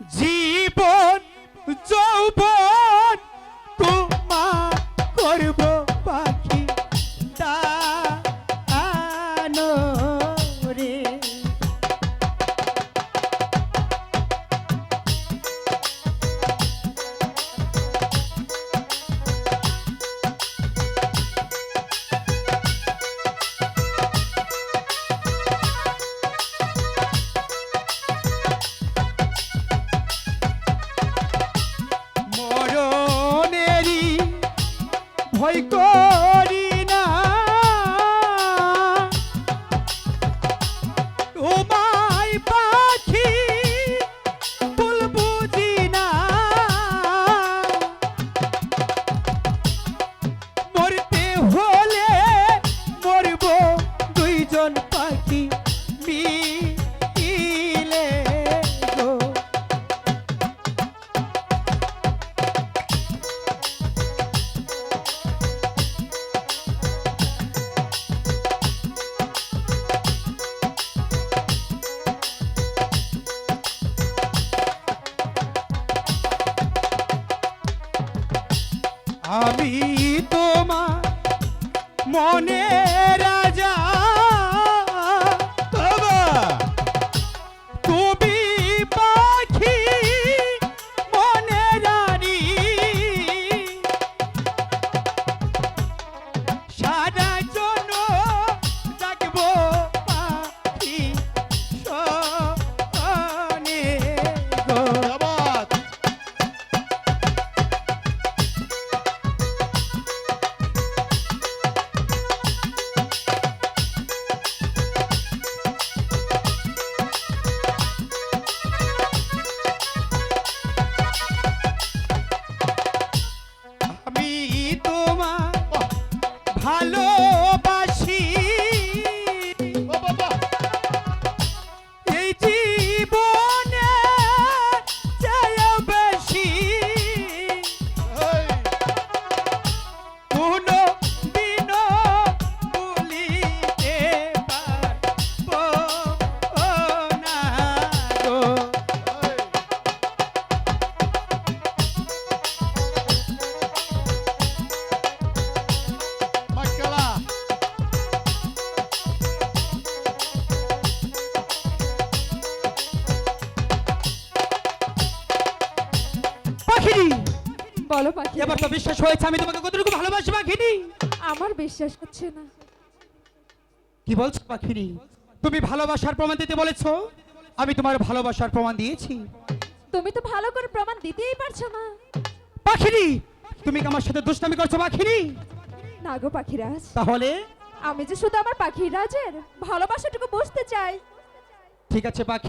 জীবন যৌবন তোমা করব। করি আমি তোমার মনে রাজা। ভালোবাসি বলো পাখি এবার তো বিশ্বাস হয়েছে আমি তোমাকে কতটুকু ভালোবাসি পাখিনি? আমার বিশ্বাস হচ্ছে না। কি বলছো পাখিনি? তুমি ভালোবাসার প্রমাণ দিতে বলেছ? আমি তোমার ভালোবাসার প্রমাণ দিয়েছি। তুমি তো ভালো করে প্রমাণ দিতেই পারছ না। পাখিনি তুমি কি আমার সাথে দুষ্টামি করছ পাখিনি? না গো পাখিরাজ। তাহলে? আমি যে শুধু আমার পাখিরাজের ভালোবাসাটুকু বুঝতে চাই। ঠিক আছে পাখি